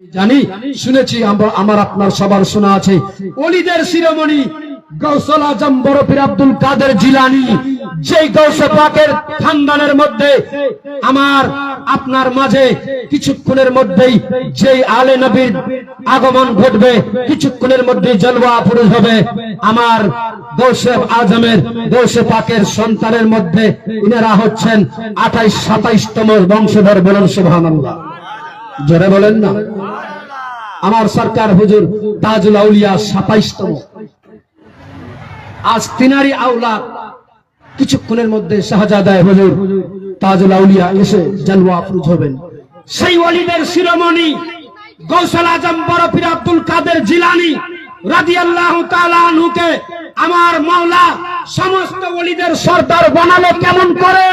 জানি, শুনেছি আমরা- আপনার সবার শোনা আছে। অলিদের শিরোমণি গৌসল আজম, বরফির আব্দুল কাদের জিলানি। যেই খানদানের মধ্যে আমার আপনার মাঝে কিছুক্ষণের মধ্যেই যেই আলে নবীর আগমন ঘটবে, কিছুক্ষণের মধ্যে জলওয়া পুরুষ হবে। আমার গৌসে আজমের গৌসে পাকের সন্তানের মধ্যে ইনারা হচ্ছেন আঠাইশ সাতাইশতম বংশধর বলুন সুবহানাল্লাহ। জোরে বলেন না। আমার সরকার হুজুর তাজুল আউলিয়া সাতাইশতম। আজ তিনারি আউলা কিছুক্ষণের মধ্যে শাহজাদায় হুজুর তাজুল আউলিয়া এসে জালওয়া আফরুজ হবেন। সেই ওলিদের শিরোমণি গৌসল আজম বরফির আব্দুল কাদের জিলানি রাদিয়াল্লাহু তাআলা আমার মাওলা সমস্ত ওলিদের সর্দার বানালো কেমন করে?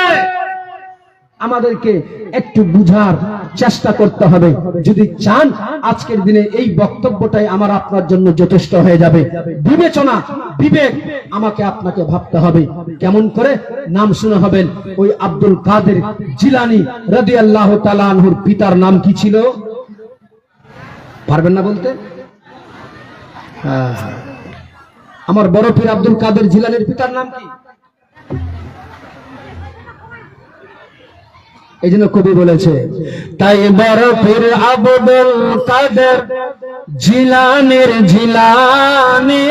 আমাদেরকে একটু বুঝার চেষ্টা করতে হবে। যদি চান আজকের দিনে এই বক্তব্যটাই আমার আপনার জন্য যথেষ্ট হয়ে যাবে। বিবেচনা বিবেক আমাকে আপনাকে ভাবতে হবে। কেমন করে? নাম শুনে হবেন ওই আব্দুল কাদের জিলানি রদি আল্লাহ তালানহুর পিতার নাম কি ছিল? পারবেন না বলতে? হ্যাঁ, হ্যাঁ। আমার বড় পীর আব্দুল কাদের জিলানির পিতার নাম কি? এই জন্য কবি বলেছে, তাই বরফের আবদুল কাদের জিলানের জিলানি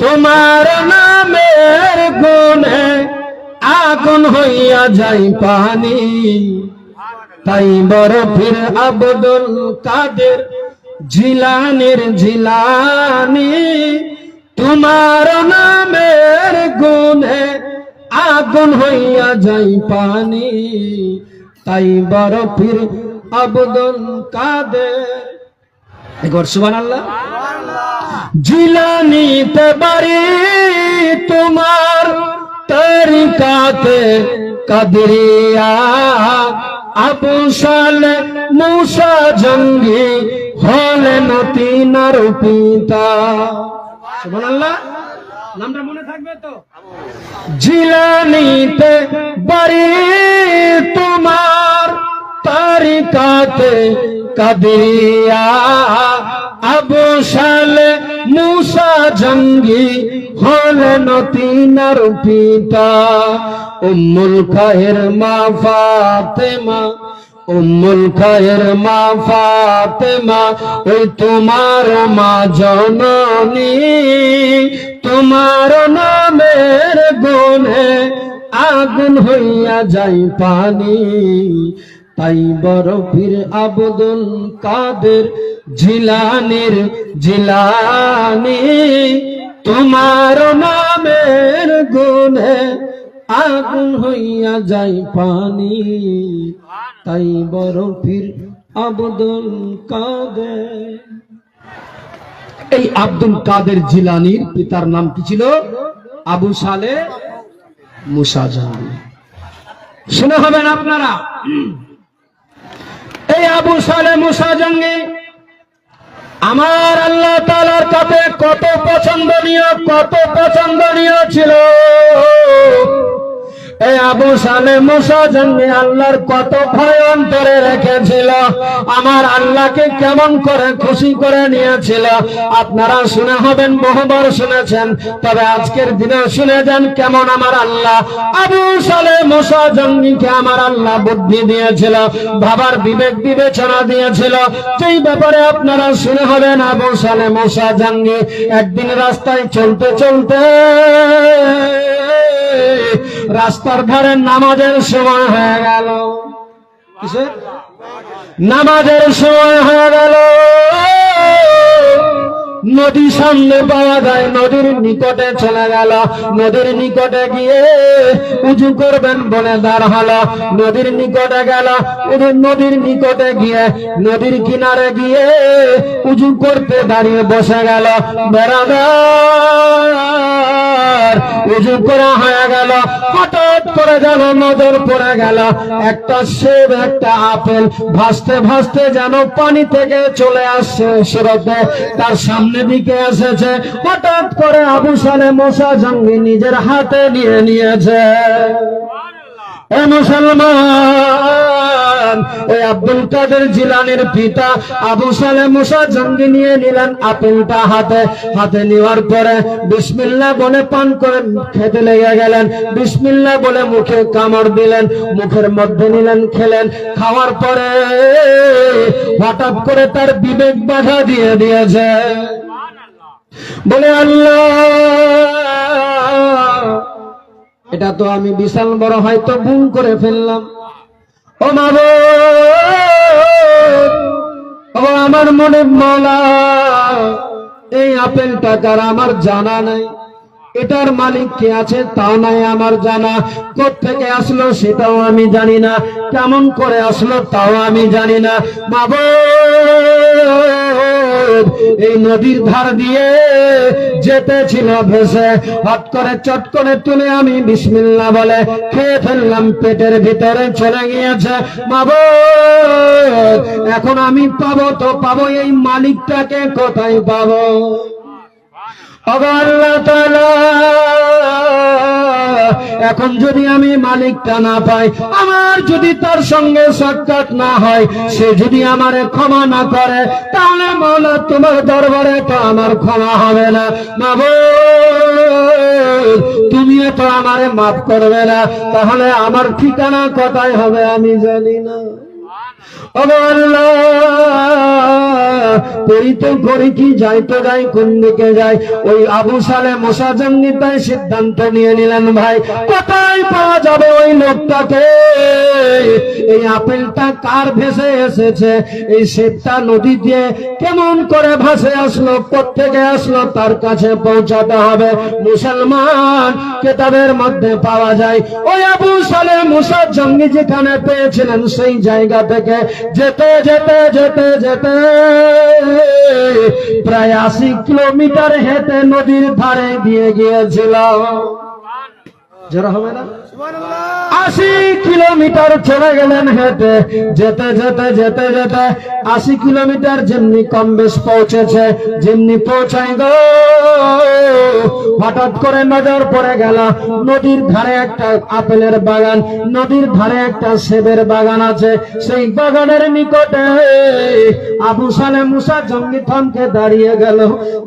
তোমার নামের গুণে আগুন হইয়া যাই পানি। তাই বরফের আবদুল কাদের জিলানের জিলানি তোমার নামের গুণে আগুন হইয়া যাই পানি, তাই বরফির আবদুল কাদের। একবার সুবান আল্লাহ জিলানিতে বাড়ি, তোমার তরিকাতে কাদরিয়া, আবু মুসা জঙ্গি হলেন তিনার পিতা। নামটা মনে থাকবে তো? জিলানিতে বাড়ি তোমার তারিকাতে কাদিয়া আবু সালে মুসা জঙ্গি হলেন তিনার পিতা। উম্মুল খায়ের মা ফাতেমা উম্মুল খায়ের মা ফাতেমা, ওই তোমার মা জননী। তোমার নামের গুণে আগুন হইয়া যাই পানি। তাই বরফির আবদুল কাদের জিলানির জিলানি। তোমার নামের গুণে আগুন হইয়া যাই পানি। তাই বরফির আবদুল কাদের। এই আব্দুল কাদের জিলানির পিতার নাম কি ছিল? আবু সালে শুনে হবেন আপনারা। এই আবু সালে মুসাজঙ্গি আমার আল্লাহ তালার কাছে কত পছন্দনীয় কত পছন্দনীয় ছিল। আল্লাহর কত ভয় অন্তরে রেখেছিল। আমার আল্লাহকে কেমন করে খুশি করে নিয়েছিল। আপনারা শুনে হবেন, বহুবার শুনেছেন। তবে আজকের দিনে শুনে যান কেমন আমার আল্লাহ। আবু সালে মুসা জঙ্গিকে আমার আল্লাহ বুদ্ধি দিয়েছিল, ভাবার বিবেক বিবেচনা দিয়েছিল। যেই ব্যাপারে আপনারা শুনে হবেন, আবু সালে মুসা জঙ্গি একদিন রাস্তায় চলতে চলতে রাস্তার ধারে নামাজের সময় হয়ে গেল। নামাজের সময় হয়ে গেল। নদী সামনে পাওয়া যায়, নদীর নিকটে চলে গেল। নদীর নিকটে গিয়ে উঁচু করবেন বলে দাঁড় হলো। নদীর নিকটে গেল নদীর নিকটে গিয়ে, নদীর কিনারে গিয়ে উঁচু করতে দাঁড়িয়ে বসে গেল। বেড়াদার, উজু করা হয়ে গেল। হঠাৎ করে যেন নজর পড়ে গেল। একটা সেব, একটা আপেল ভাসতে ভাসতে যেন পানি থেকে চলে আসছে স্রোতে তার সামনে দিকে এসেছে, হঠাৎ করে আবু সালে মশা জঙ্গি নিজের হাতে নিয়ে নিয়েছে। মুসলমান, ওই আব্দুল কাদের জিলানের পিতা আবু সালে মুসা জঙ্গি নিয়ে নিলেন আপেলটা হাতে। হাতে নেওয়ার পরে বিসমিল্লাহ বলে পান করে খেতে লেগে গেলেন। বিসমিল্লাহ বলে মুখে কামড় দিলেন, মুখের মধ্যে নিলেন, খেলেন। খাওয়ার পরে হঠাৎ করে তার বিবেক বাধা দিয়ে দিয়েছে। বলে, আল্লাহ, এটা তো আমি বিশাল বড় হয়তো ভুল করে ফেললাম। ও মাব ও আমার মনে মালা, এই আপেলটা টাকার আমার জানা নাই। এটার মালিক কে আছে তাও নাই আমার জানা। থেকে আসলো সেটাও আমি জানি না। কেমন করে আসলো তাও আমি জানি না। বাবু এই নদীর ধার দিয়ে যেতে ছিল ভেসে। হট করে চট করে তুলে আমি বিসমিল্লা বলে খেয়ে ফেললাম, পেটের ভিতরে চলে গিয়েছে। বাবু এখন আমি পাবো তো পাবো, এই মালিকটাকে কোথায় পাবো? এখন যদি আমি মালিকটা না পাই, আমার যদি তার সঙ্গে সাক্ষাৎ না হয়, সে যদি আমার ক্ষমা না করে, তাহলে মৌলা তোমার দরবারে তো আমার ক্ষমা হবে না। মাবুদ তুমিও তো আমারে মাফ করবে না। তাহলে আমার ঠিকানা কোথায় হবে আমি জানি না। ওগো আল্লাহ করি তো করি কি যাই কোন দিকে যাই? ওই আবু সালে তাই সিদ্ধান্ত নিয়ে নিলেন ভাই। কোথায় পাওয়া যাবে ওই লোকটাকে? এই আপেলটা কার ভেসে এসেছে? এই নদী দিয়ে কেমন করে ভাসে আসলো কোথেকে আসলো, তার কাছে পৌঁছাতে হবে। মুসলমান কেতাবের মধ্যে পাওয়া যায়। ওই আবু সালে মুসা জঙ্গি যেখানে পেয়েছিলেন সেই জায়গা থেকে যেতে যেতে যেতে যেতে। প্রায় আশি কিলোমিটার হেঁটে নদীর ধারে দিয়ে গিয়েছিল যারা হবে না? আশি কিলোমিটার চলে গেলেন হেঁটে যেতে যেতে যেতে যেতে। আশি কিলোমিটার যেমনি কম বেশ পৌঁছেছে যেমনি পৌঁছাই গো। হঠাৎ করে নজর পড়ে গেল নদীর ধারে একটা আপেলের বাগান নদীর ধারে একটা সেবের বাগান আছে। সেই বাগানের নিকটে আবু সালে মুসা জঙ্গি থমকে দাঁড়িয়ে গেল।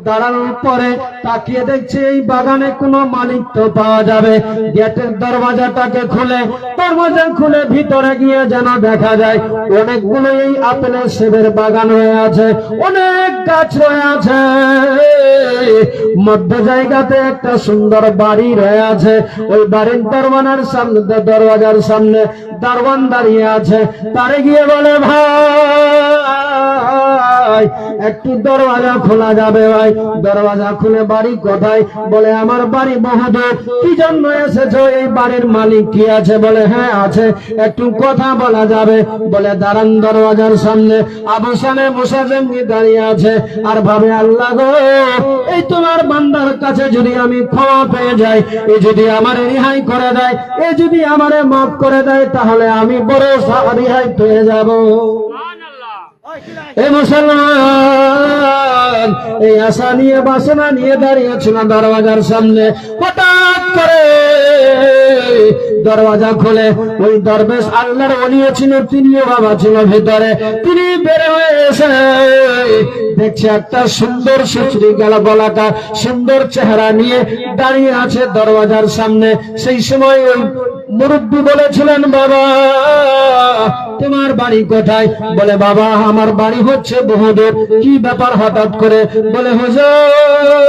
দাঁড়ানোর পরে তাকিয়ে দেখছে এই বাগানে কোনো মালিক তো পাওয়া যাবে। গেটের দরওয়াজাটাকে খুলে, দরওয়াজা খুলে ভিতরে গিয়ে যেন দেখা যায় অনেকগুলো এই আপেলের সেবের বাগান হয়ে আছে, অনেক গাছ রয়ে আছে। মধ্য জায়গাতে একটা সুন্দর বাড়ি রয়ে আছে, ওই বাড়ির দরওয়ানার সামনে, দরওয়াজার সামনে দারওয়ান দাঁড়িয়ে আছে, তারে গিয়ে বলে, ভাই! একটু দরওয়াজা খোলা যাবে ভাই। দরওয়াজা খুলে বাড়ি কোথায়? বলে, আমার বাড়ি বহুদূর কি জন্য এসেছ? এই বাড়ির মালিক কি আছে? বলে হ্যাঁ আছে। একটু কথা বলা যাবে। বলে, দাঁড়ান দরওয়াজার সামনে। আবসানে বসে জঙ্গি দাঁড়িয়ে আছে। আর ভাবে, আল্লাহ গো, এই তোমার বান্দার কাছে যদি আমি ক্ষমা পেয়ে যাই, এ যদি আমার রিহাই করে দেয়, এ যদি আমারে মাফ করে দেয়, তাহলে আমি বড় রিহাই পেয়ে যাব। মুসলমান, এই আশা নিয়ে, বাসনা নিয়ে দাঁড়িয়েছিল দরওয়াজার সামনে? হঠাৎ করে দরওয়াজা খুলে। ওই দরবেশ আল্লাহর অলিও ছিল, তিনিও বাবা ছিল ভিতরে। তিনি বের হয়ে এসে দেখছে একটা সুন্দর সুচরি গেল গলাটা, সুন্দর চেহারা নিয়ে দাঁড়িয়ে আছে দরওয়াজার সামনে। সেই সময় ওই মুরব্বী বলেছিলেন, বাবা, তোমার বাড়ি কোথায়? বলে, বাবা, আমার বাড়ি হচ্ছে বহুদূর। কি ব্যাপার হঠাৎ করে? বলে, হুজুর,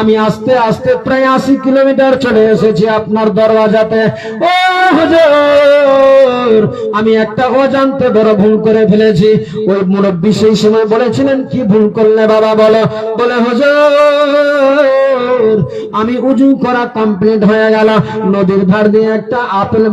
আমি আস্তে আস্তে প্রায় আশি কিলোমিটার চলে এসেছি আপনার দরওয়াজাতে। ও হুজুর, আমি একটা অজান্তে বড় ভুল করে ফেলেছি। ওই মুরব্বী সেই সময় বলেছিলেন, কি ভুল করলে বাবা, বলো? বলে, হুজুর আমি উজু করা কমপ্লিট হয়ে গেল। নদীর ধার দিয়ে একটা আপেল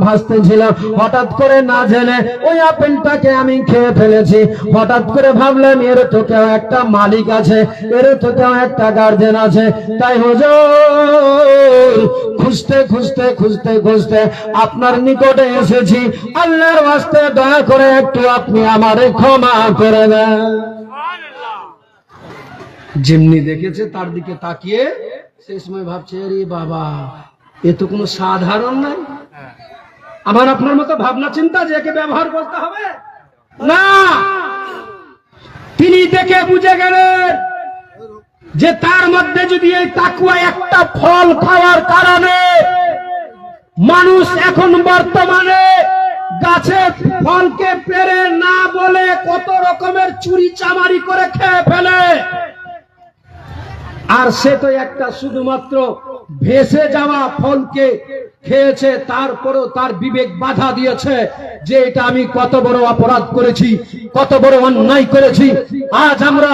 হঠাৎ করে না জেনে ওই আপেলটাকে আমি খেয়ে ফেলেছি। হঠাৎ করে ভাবলাম, এর তো কেউ একটা মালিক আছে, এর তো কেউ একটা গার্জেন আছে। তাই হুজুর, খুঁজতে খুঁজতে খুঁজতে খুঁজতে আপনার নিকটে এসেছি। আল্লাহর ওয়াস্তে দয়া করে একটু আপনি আমারে ক্ষমা করে দেন। যেমনি দেখেছে, তার দিকে তাকিয়ে সেই সময় ভাবছে, আরে বাবা, এ তো কোনো সাধারণ নাই। আমার আপনার মতো ভাবনা চিন্তা যে একে ব্যবহার করতে হবে? না! তিনি দেখে বুঝে গেলেন যে তার মধ্যে যদি এই তাকুয়া একটা ফল খাওয়ার কারণে মানুষ এখন বর্তমানে গাছে ফলকে পেরে না বলে কত রকমের চুরি চামারি করে খেয়ে ফেলে। আর সে তো একটা শুধুমাত্র ভেসে যাওয়া ফলকে খেয়েছে, তারপরও তার বিবেক বাধা দিয়েছে যে এটা আমি কত বড় অপরাধ করেছি, কত বড় অন্যায় করেছি। আজ আমরা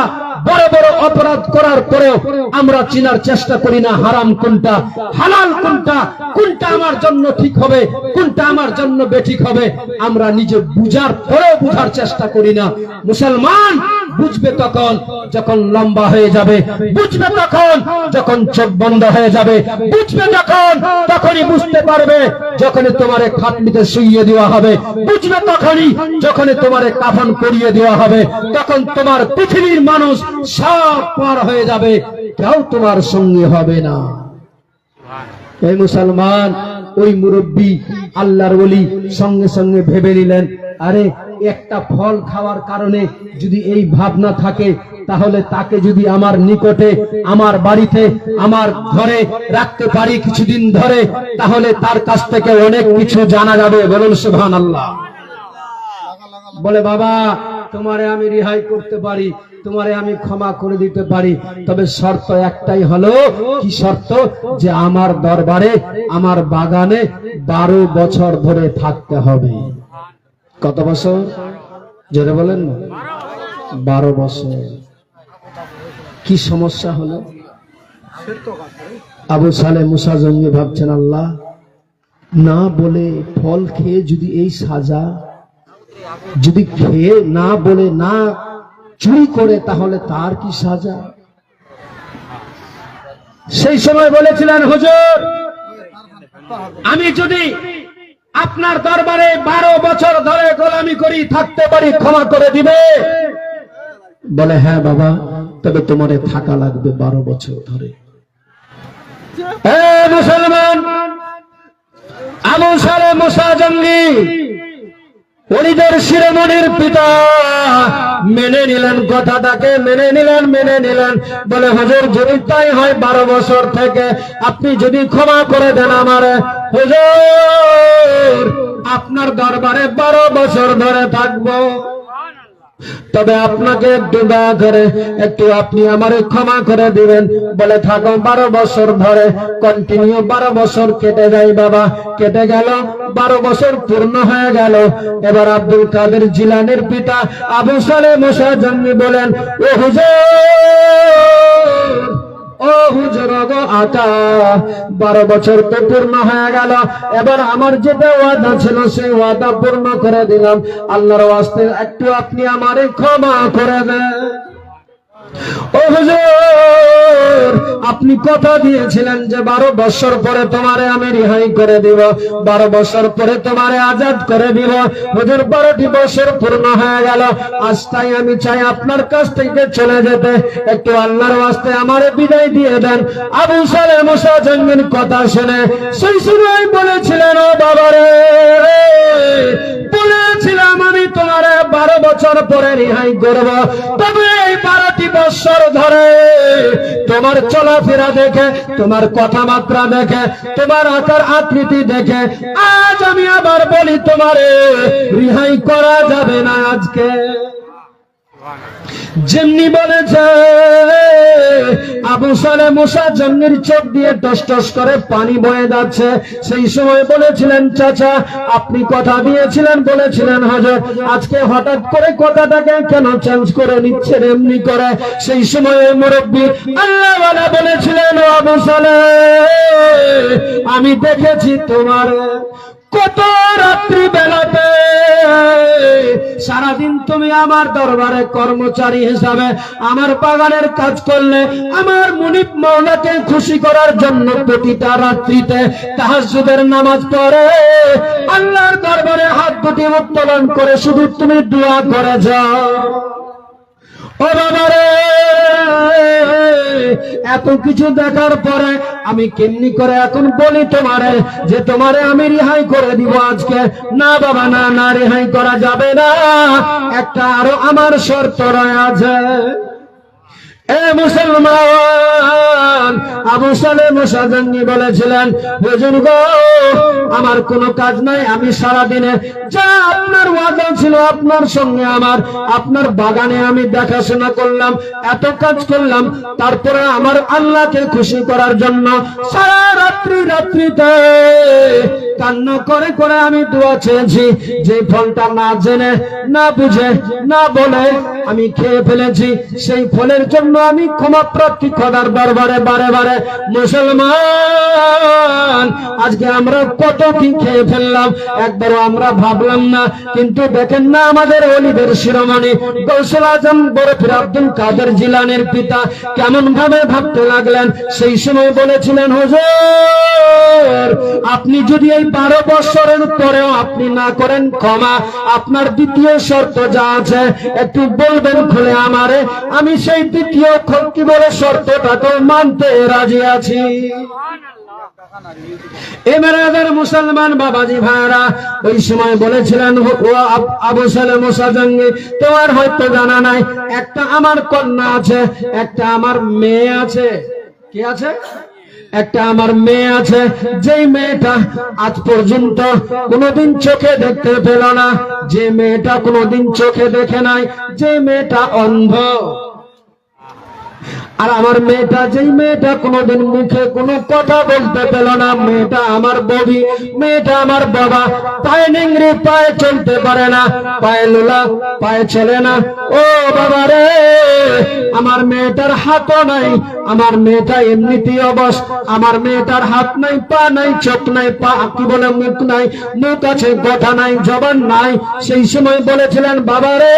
বড় বড় অপরাধ করার পরেও আমরা চিনার চেষ্টা করি না হারাম কোনটা, হালাল কোনটা কোনটা আমার জন্য ঠিক হবে, কোনটা আমার জন্য বেঠিক হবে। আমরা নিজে বুঝার পরেও বুঝার চেষ্টা করি না। মুসলমান বুঝবে তখন যখন লম্বা হয়ে যাবে। বুঝবে তখন যখন চোখ বন্ধ হয়ে যাবে। বুঝবে যখন তখনই বুঝতে পারবে যখনই তোমারে খাটনিতে শুইয়ে দেওয়া হবে। বুঝবে তখনই যখনই তোমারে কাফন করিয়ে দেওয়া হবে। তখন তোমার পৃথিবীর মানুষ সব পার হয়ে যাবে। কেউ তোমার সঙ্গে হবে না। এই মুসলমান, ওই মুরব্বী, আল্লাহর বলি সঙ্গে সঙ্গে ভেবে নিলেন, আরে একটা ফল খাওয়ার কারণে যদি এই ভাবনা থাকে, তাহলে তাকে যদি আমার নিকটে, আমার বাড়িতে, আমার ঘরে রাখতে পারি কিছুদিন ধরে, তাহলে তার কাছ থেকে অনেক কিছু জানা যাবে। বলুন সুবহান আল্লাহ বলে, বাবা, তোমারে আমি রেহাই করতে পারি, তোমারে আমি ক্ষমা করে দিতে পারি, তবে শর্ত একটাই হলো, কি শর্ত? যে আমার দরবারে, আমার বাগানে বারো বছর ধরে থাকতে হবে। কত বছর? জোরে বলেন বারো বছর। কি সমস্যা হলো? আবু সালে মুসা জঙ্গি ভাবছেন, আল্লাহ, না বলে ফল খেয়ে যদি এই সাজা, যদি খেয়ে না বলে না চুরি করে, তাহলে তার কি সাজা? সেই সময় বলেছিলেন, হুজুর, আমি যদি আপনার দরবারে বারো বছর ধরে গোলামি করি, থাকতে পারি, ক্ষমা করে দিবে। বলে হ্যাঁ বাবা, তবে তোমার থাকা লাগবে বারো বছর ধরে। মুসলমান, আবু সালে মুসা জঙ্গি অলিদের শিরোমণির পিতা। মেনে নিলেন, কথাটাকে মেনে নিলেন মেনে নিলেন। বলে, হজুর, যদি তাই হয়, বারো বছর থেকে আপনি যদি ক্ষমা করে দেন আমার। হজুর, আপনার দরবারে বারো বছর ধরে থাকব। তবে আপনাকে একটু দয়া করে একটু আপনি আমারে ক্ষমা করে দিবেন। বলে থাকো, বারো বছর ধরে কন্টিনিউ বারো বছর কেটে যায় বাবা। কেটে গেল, বারো বছর পূর্ণ হয়ে গেল। এবার আব্দুল কাদের জিলানের পিতা আবু সালে মোসা জঙ্গি বলেন, ও হুজুর! আকা বারো বছর তো পূর্ণ হয়ে গেল। এবার আমার যেটা ওয়াদা ছিল, সেই ওয়াদা পূর্ণ করে দিলাম। আল্লাহর ওয়াস্তে একটু আপনি আমারে ক্ষমা করে দেন। আপনি কথা দিয়েছিলেন যে বারো বছর পরে তোমারে আমি রেহাই করে দিব। বারো বছর পরে তোমারে আজাদ করে দিব। হুজুর, বারোটি বছর পূর্ণ হয়ে গেল। আজ তাই আমি চাই আপনার কাছ থেকে চলে যেতে। একটু আল্লাহর ওয়াস্তে আমারে বিদায় দিয়ে দেন। আবু সালে মুসা জঙ্গির কথা শুনে সেই সময় বলেছিলেন, ও বাবারে বছর পরে রিহাই করব। তবে এই বারোটি বছর ধরে তোমার চলাফেরা দেখে, তোমার কথাবার্তা দেখে, তোমার আকার আকৃতি দেখে, আজ আমি আবার বলি তোমারে, রিহাই করা যাবে না আজকে। যেমনি বলেছে আবু সালে মুসা জন্মের চোখ দিয়ে টস টস করে পানি বয়ে যাচ্ছে। সেই সময় বলেছিলেন, চাচা, আপনি কথা দিয়েছিলেন, বলেছিলেন হজর। আজকে হঠাৎ করে কথাটাকে কেন চেঞ্জ করে নিচ্ছেন এমনি করে? সেই সময় মুরব্বী আল্লাহ বলেছিলেন আবু সালে, আমি দেখেছি তোমার কত রাত্রি বেলাতে সারাদিন তুমি আমার দরবারে কর্মচারী হিসাবে আমার বাগানের কাজ করলে, আমার মুনিপ মৌলাকে খুশি করার জন্য প্রতিটা রাত্রিতে তাহাজুদের নামাজ পড়ে। আল্লাহর দরবারে হাত দুটি উত্তোলন করে শুধু তুমি দোয়া করে যাও। ও বাবারে! এত কিছু দেখার পরে আমি কেমনি করে এখন বলি তোমারে যে তোমারে আমি রেহাই করে দিব আজকে? না বাবা, না না রেহাই করা যাবে না। একটা আরও আমার শর্ত রয়েছে মুসলমান, আবু সালে মুসাজাঙ্গি বলেছিলেন, হুজুর গো, আমার কোনো কাজ নাই, আমি সারা দিনে যা আপনার ওয়াদা ছিল আপনার সঙ্গে আমার, আপনার বাগানে আমি দেখাশোনা করলাম, এত কাজ করলাম, তারপরে আমার আল্লাহকে খুশি করার জন্য সারা রাত্রি রাত্রিতে কান্না করে করে আমি দোয়া চেয়েছি, যে ফলটা না জেনে, না বুঝে, না বলে আমি খেয়ে ফেলেছি, সেই ফলের জন্য আমি ক্ষমা প্রার্থী খোদার দরবারে বারে বারে, মুসলমান, আজকে আমরা কত কি খেয়ে ফেললাম, একবারও আমরা ভাবলাম না, কিন্তু দেখেন না আমাদের অলিদের শিরোমণি, গৌসল আজম, বরফির আব্দুল কাদের জিলানের পিতা কেমন ভাবে ভাবতে লাগলেন, সেই সময় বলেছিলেন, হুজুর, আপনি যদি এই বারো বছরের পরেও আপনি না করেন, ক্ষমা। আপনার দ্বিতীয় শর্ত যা আছে, একটু বলবেন খুলে আমারে। আমি সেই দ্বিতীয় কি বলে শর্তটাকে মানতে রাজি আছি। মুসলমান বাবাজি ভাইরা, ওই সময় বলেছিলেন আবু সালে মুসাজঙ্গি তোমার হয়তো জানা নাই, একটা আমার কন্যা আছে, একটা আমার মেয়ে আছে। কি আছে? একটা আমার মেয়ে আছে, যেই মেয়েটা আজ পর্যন্ত কোনোদিন চোখে দেখতে পেল না। যে মেয়েটা কোনোদিন চোখে দেখে নাই, যে মেয়েটা অন্ধ। আর আমার মেয়েটা, যেই মেয়েটা কোনোদিন মুখে কোনো কথা বলতে পেল না, মেয়েটা আমার ববি মেয়েটা আমার বাবা। পায়ে নেংড়ে, পায়ে চলতে পারে না, পায়ে লোলা, পায়ে চলে না। ও বাবা রে, আমার মেয়েটার হাতও নাই, আমার মেয়েটা এমনিতেই অবস আমার মেয়েটার হাত নাই, পা নাই, চোখ নাই, পা কি বলে মুখ নাই, মুখ আছে কথা নাই, জবান নাই। সেই সময় বলেছিলেন, বাবা রে,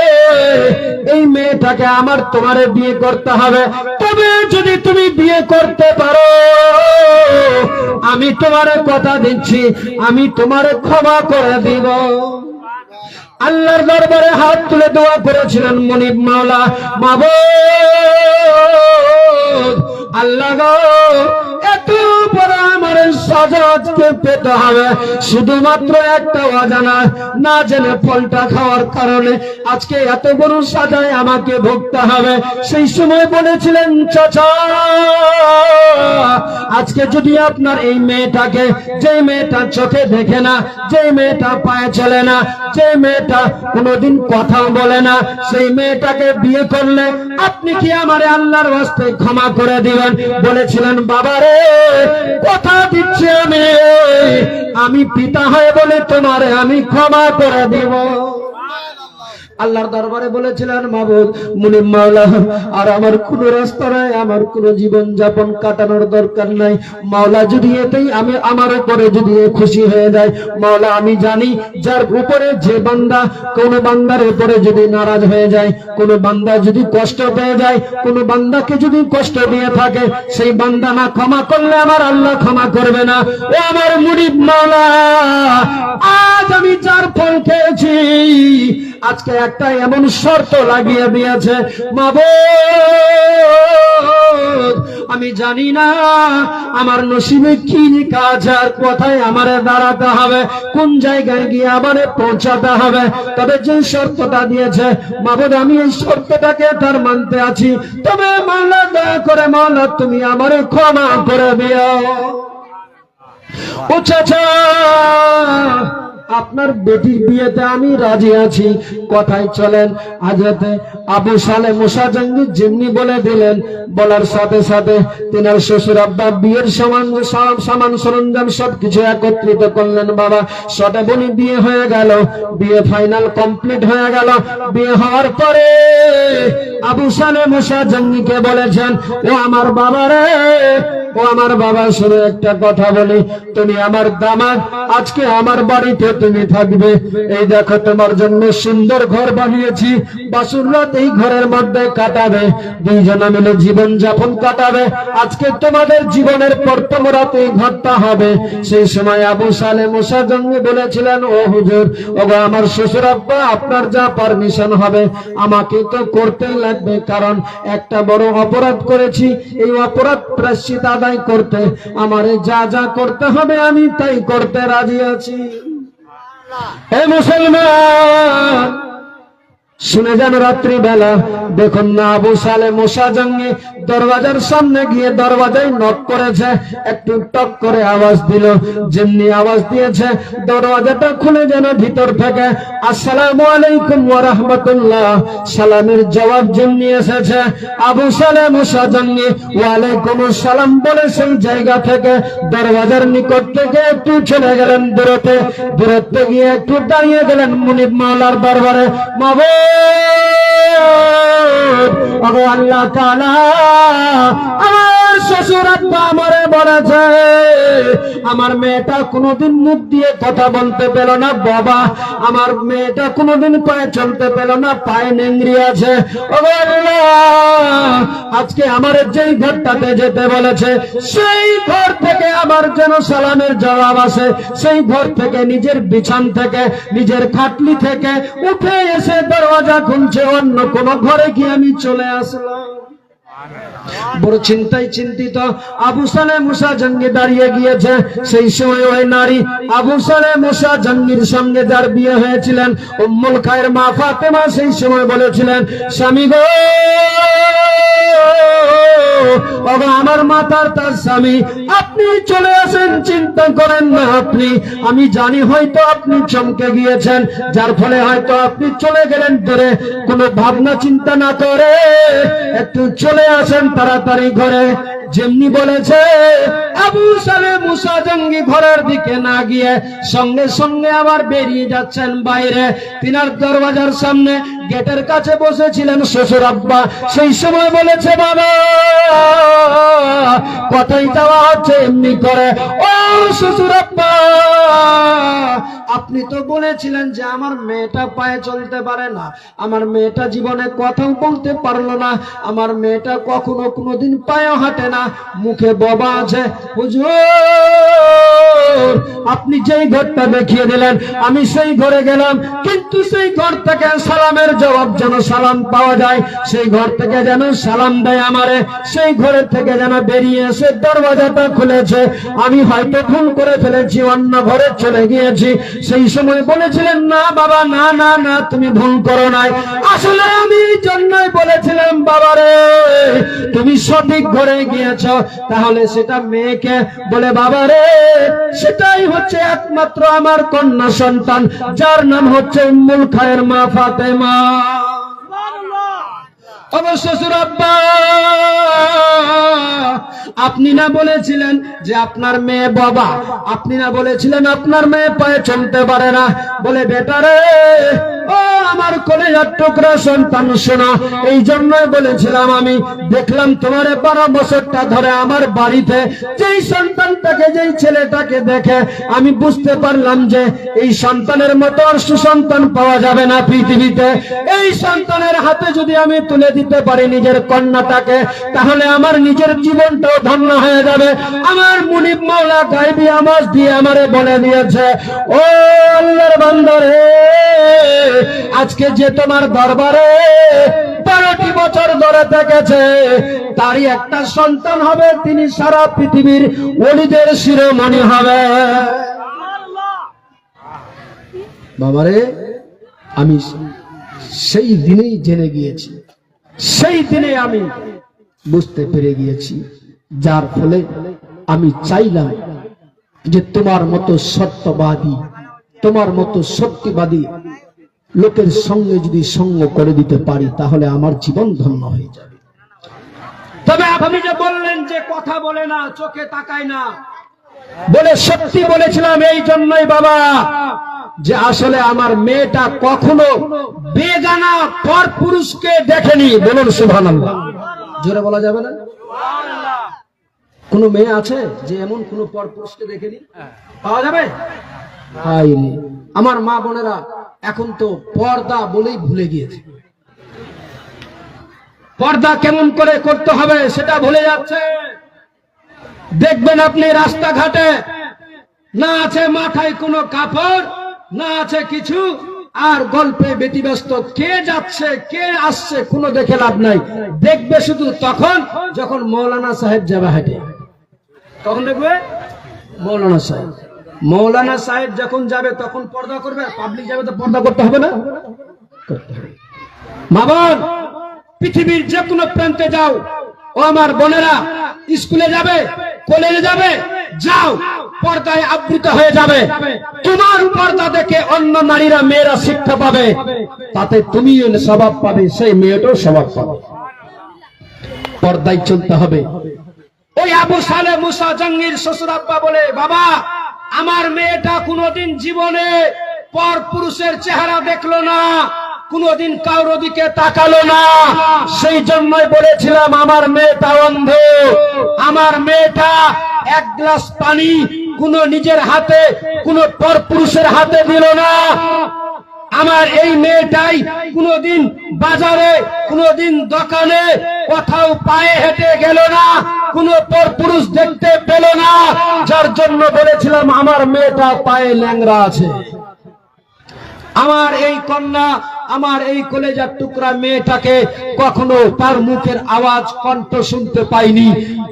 এই মেয়েটাকে আমার তোমারে বিয়ে করতে হবে। তবে যদি তুমি বিয়ে করতে পারো, আমি তোমার কথা দিচ্ছি, আমি তোমার ক্ষমা করে দিব। আল্লাহর দরবারে হাত তুলে দোয়া করেছিলেন মনিব মাওলা মাবুদ আল্লাহ গো, এত আমার সাজাজকে পেতে হবে। শুধুমাত্র একটা অজানা, না জেনে ফলটা খাওয়ার কারণে আজকে এত বড় সাজায় আমাকে ভুগতে হবে। সেই সময় বলেছিলেন, চাচা, আজকে যদি আপনার এই মেয়েটাকে যে মেয়েটা চোখে দেখে না যে মেয়েটা পায়ে চলে না যে মেয়েটা কোনোদিন কথা বলে না, সেই মেয়েটাকে বিয়ে করলে আপনি কি আমারে আল্লাহর বাস্তে ক্ষমা করে দিবেন? বলেছিলেন বাবা রে কথা দিচ্ছি আমি আমি পিতা হয়ে বলে তোমারে আমি ক্ষমা করে দিব। আল্লাহর দরবারে বলেছিলেন, মাবুদ, মুনিম মাওলা, আর আমার কোন রাস্তা নাই, আমার কোন জীবন যাপন কাটানোর দরকার নাই। মাওলা, যদি এতেই আমি আমার উপরে যদি খুশি হয়ে যায়, মাওলা, আমি জানি যার উপরে যে বান্দা, কোন বান্দার উপরে যদি নারাজ হয়ে যায়, কোন বান্দা যদি কষ্ট পেয়ে যায়, কোন বান্দাকে যদি কষ্ট দিয়ে থাকে, সেই বান্দা না ক্ষমা করলে আমার আল্লাহ ক্ষমা করবে না। ও আমার মুনিব মাওলা, আজ আমি যার ফল খেয়েছি, আজকে একটা এমন শর্ত লাগিয়ে দিয়েছে, মাবুদ, আমি জানি না আমার নসিবে কি কাজ আর কোথায় আমারে দাঁড়াতে হবে, কোন জায়গায় গিয়ে আমারে পৌঁছাতে হবে। তবে যে শর্তটা দিয়েছে, মাবুদ, আমি এই শর্তটাকে তার মানতে আছি। তবে মাওলা দয়া করে মাওলা, তুমি আমারে ক্ষমা করে দিও। ও চাচা আপনার বেটির বিয়েতে আমি রাজি আছি। কথায় চলেন আজতে আবু সালে মুসা জঙ্গি যেমনি বলে দিলেন, বলার সাথে সাথে তিনার শ্বশুর আব্বা বিয়ের সমান সব সামান সরঞ্জাম সবকিছু একত্রিত করলেন, বাবা। সটে বনি বিয়ে হয়ে গেল, বিয়ে ফাইনাল কমপ্লিট হয়ে গেল। বিয়ে হওয়ার পরে আবু সালে মুসা জঙ্গিকে বলেছেন, ও আমার বাবা রে ও আমার বাবা শুনে একটা কথা বলি, তুমি আমার দামাদ আজকে আমার বাড়িতে তুমি থাকবে। এই দেখো, তোমার জন্য সুন্দর ঘর বানিয়েছি, বাসুর রাত এই ঘরের মধ্যে কাটাবে, দুইজনে মিলে জীবন যাপন কাটাবে। আজকে তোমাদের জীবনের প্রথম রাতে এই ঘরটা হবে। সেই সময় আবু সালে মুসা জঙ্গি বলেছিলেন, ও হুজুর, ওগো আমার শ্বশুর আব্বা, আপনার যা পারমিশন হবে, আমাকে তো করতে লাগবে। কারণ একটা বড় অপরাধ করেছি, এই অপরাধ প্রাশ্চিত আদায় করতে আমারে যা যা করতে হবে আমি তাই করতে রাজি আছি। হে মুসলমান! শুনে যান রাত্রি বেলা দেখুন না আবু সালে মশা জঙ্গি দরওয়াজার সামনে গিয়ে দরওয়াজায় নক করেছে, একটু টক করে আওয়াজ দিল। যেমনি আওয়াজ দিয়েছে, দরওয়াজাটা খুলে যেন ভিতর থেকে, আসসালামু আলাইকুম ওয়া সালামের জবাব যেমনি এসেছে, আবু সালে মশা জঙ্গি, ওয়ালাইকুম সালাম বলে সেই জায়গা থেকে দরওয়াজার নিকট থেকে একটু চলে গেলেন দূরতে দূরত্বে গিয়ে একটু দাঁড়িয়ে গেলেন মুনিব মাওলার দরবারে। মাবো আবু আল্লাহ আমার শ্বশুর আব্বা আমারে বলেছে, আমার মেয়েটা কোনোদিন মুখ দিয়ে কথা বলতে পেল না, বাবা। আমার মেয়েটা কোনোদিন পায়ে চলতে পেল না, পায়ে নেংরি আছে। আজকে আমার যেই ঘরটাতে যেতে বলেছে, সেই ঘর থেকে আমার যেন সালামের জবাব আসে। সেই ঘর থেকে নিজের বিছান থেকে, নিজের খাটলি থেকে উঠে এসে দরওয়াজা খুলছে অন্য কোন ঘরে গিয়ে আমি চলে আসলাম। বড় চিন্তায় চিন্তিত। আবু সালে মুসা জঙ্গি দাঁড়িয়ে গিয়েছে। সেই সময় ওই নারী আবু সালে মুসা জঙ্গির সঙ্গে যার বিয়ে হয়েছিলেন, উম্মুল খায়ের মা ফাতেমা সেই সময় বলেছিলেন, স্বামী গো আমার মাতার তার স্বামী। আপনি চলে আসেন, চিন্তা করেন না আপনি। আমি জানি হয়তো আপনি চমকে গিয়েছেন, যার ফলে হয়তো আপনি চলে গেলেন ধরে। কোনো ভাবনা চিন্তা না করে একটু চলে আসেন তাড়াতাড়ি ঘরে। যেমনি বলেছে, আবু সালে মুসা জঙ্গি ঘরের দিকে না গিয়ে সঙ্গে সঙ্গে আবার বেরিয়ে যাচ্ছেন বাইরে। তিনার দরওয়াজার সামনে গেটের কাছে বসেছিলেন শ্বশুর আব্বা। সেই সময় বলেছে, বাবা, কথাই দেওয়া হচ্ছে এমনি করে। ও শ্বশুর আব্বা আপনি তো বলেছিলেন যে আমার মেয়েটা পায়ে চলতে পারে না। আমার মেয়েটা জীবনে কথাও বলতে পারল না। আমার মেয়েটা কখনো কোনোদিন পায়ে হাঁটে না। মুখে বাবা আছে, হুজুর! আপনি যেই ঘরটা দেখিয়ে দিলেন, আমি সেই ঘরে গেলাম, কিন্তু সেই ঘর থেকে সালামের জবাব যেন সালাম পাওয়া যায়, সেই ঘর থেকে যেন সালাম দেয় আমারে, সেই ঘরের থেকে যেন বেরিয়ে এসে দরওয়াজাটা খুলেছে। আমি হয়তো ভুল করে ফেলেছি, অন্য ঘরে চলে গিয়েছি। সেই সময় বলেছিলেন, না বাবা, না না না, তুমি ভুল করো নাই। আসলে আমি জন্যই বলেছিলাম বাবারে তুমি সঠিক ঘরে গিয়েছ, তাহলে সেটা মেয়েকে বলে বাবারে সেটাই হচ্ছে একমাত্র আমার কন্যা সন্তান যার নাম হচ্ছে উম্মুল খায়ের মা ফাতেমা। অবশ্য সুরাব্বা, আপনি না বলেছিলেন যে আপনার মেয়ে বাবা। আপনি না বলেছিলেন আপনার মেয়ে পায়ে চলতে পারে না। বলে বেটারে ও আমার কলেজার টুকরা সন্তান শোনা। এই জন্যই বলেছিলাম আমি, দেখলাম তোমার বারো বছরটা ধরে আমার বাড়িতে যেই সন্তানটাকে, যেই ছেলেটাকে দেখে আমি বুঝতে পারলাম যে এই সন্তানের মতো আর সুসন্তান পাওয়া যাবে না পৃথিবীতে। এই সন্তানের হাতে যদি আমি তুলে দিতে পারি নিজের কন্যাটাকে, তাহলে আমার নিজের জীবনটাও ধন্য হয়ে যাবে। আমার মুনিব মাওলা গাইবি আমাজ দিয়ে আমারে বলে দিয়েছে, ও আল্লাহর বান্দরে, আজকে যে তোমার দরবারে বারোটি বছর ধরে থেকেছে তারই একটা সন্তান হবে, তিনি সারা পৃথিবীর অলিদের শিরোমণি হবে। বাবারে, আমি সেই দিনেই জেনে গিয়েছি। সেই দিনে আমি বুঝতে পেরে গিয়েছি, যার ফলে আমি চাইলাম যে তোমার মতো সত্যবাদী, তোমার মতো সত্যবাদী লোকের সঙ্গে যদি সঙ্গ করে দিতে পারি, তাহলে আমার জীবন ধন্য হয়ে যাবে। তবে আপনি যে বললেন যে কথা বলে না, চোখে তাকায় না বলে সত্যি বলেছিলাম এই জন্যই বাবা, যে আসলে আমার মেয়েটা কখনো বেগানা পর পুরুষকে দেখেনি। বলুন সুভান জোরে বলা যাবে না? কোনো মেয়ে আছে যে এমন কোনো পর পুরুষকে দেখেনি? পাওয়া যাবে? আমার মা বোনেরা এখন তো পর্দা বলেই ভুলে গিয়েছে। পর্দা কেমন করে করতে হবে সেটা ভুলে যাচ্ছে। দেখবেন আপনি রাস্তাঘাটে, না আছে মাথায় কোনো কাপড়, না আছে কিছু, আর গল্পে ব্যতিব্যস্ত কে যাচ্ছে, কে আসছে, কোনো দেখে লাভ নাই। দেখবে শুধু তখন, যখন মৌলানা সাহেব যাবে হাটে। তখন দেখবে মৌলানা সাহেব। মৌলানা সাহেব যখন যাবে, তখন পর্দা করবে পাবলিক যাবে তো পর্দা করতে হবে না? করতে মা বোন, পৃথিবীর যে কোনো প্রান্তে যাও। ও আমার বোনেরা, স্কুলে যাবে কলেজে যাবে, যাও, পর্দায় আবৃত হয়ে যাবে। তোমার পর্দা দেখে অন্য নারীরা, মেয়েরা শিক্ষা পাবে। তাতে তুমিও স্বভাব পাবে, সেই মেয়েটাও স্বভাব পাবে। পর্দায় চলতে হবে। ওই আবু সালে মুসা জঙ্গির শ্বশুর আব্বা বলে, বাবা, আমার মেয়েটা কোনোদিন জীবনে পর পুরুষের চেহারা দেখল না। কোনোদিন কারোর দিকে তাকালো না। সেই জন্যই বলেছিলাম, আমার মেয়েটা অন্ধ। আমার মেয়েটা এক গ্লাস পানি কোন নিজের হাতে, কোন পর পুরুষের হাতে দিল না। আমার এই মেয়েটাই কোনোদিন বাজারে, কোনোদিন দোকানে, কোথাও পায়ে হেঁটে গেল না, কোন পর পুরুষ দেখতে পেল না। যার জন্য বলেছিলাম, আমার মেয়েটা পায়ে ল্যাংরা আছে। আমার এই কন্যা, আমার এই কলেজার টুকরা মেয়েটাকে কখনো তার মুখের আওয়াজ, কণ্ঠ শুনতে পাইনি।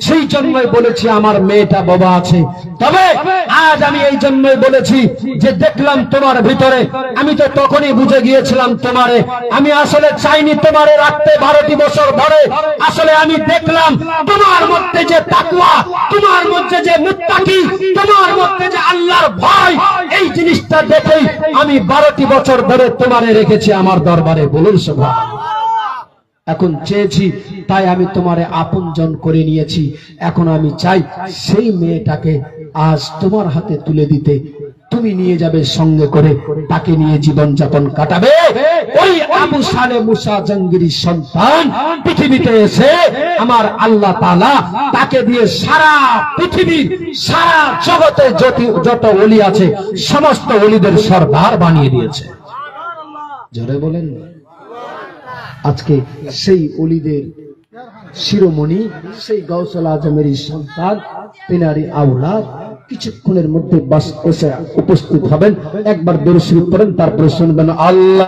সেই জন্যই বলেছি, আমার মেয়েটা বাবা আছে। তবে আজ আমি এই জন্যই বলেছি যে, দেখলাম তোমার ভিতরে। আমি তো তখনই বুঝে গিয়েছিলাম তোমারে। আমি আসলে চাইনি তোমারে রাখতে বারোটি বছর ধরে। আসলে আমি দেখলাম তোমার মধ্যে যে তাকুয়া তোমার মধ্যে যে মুত্তাকি, তোমার মধ্যে যে আল্লাহর ভয় জিনিসটা দেখেই আমি বারোটি বছর ধরে তোমারে রেখেছি আমার দরবারে, বলুন সভা এখন চেয়েছি, তাই আমি তোমারে আপনজন করে নিয়েছি। এখন আমি চাই সেই মেয়েটাকে আজ তোমার হাতে তুলে দিতে তুমি নিয়ে যাবে সঙ্গে করে, তাকে নিয়ে জীবন যাপন কাটাবে। ওই আবু সালে মুসা জঙ্গির সন্তান পৃথিবীতে এসে আমার আল্লাহ তালা তাকে দিয়ে সারা পৃথিবীর সারা জগতে যত যত অলি আছে, সমস্ত অলিদের সর্দার বানিয়ে দিয়েছে। জোরে বলেন। আজকে সেই অলিদের শিরোমণি, সেই গৌসল আজমের সন্তান পেনারি আউলাদ কিছুক্ষণের মধ্যে বাস এসে উপস্থিত হবেন। একবার দর্শিত করেন তারপরে শুনবেন আল্লাহ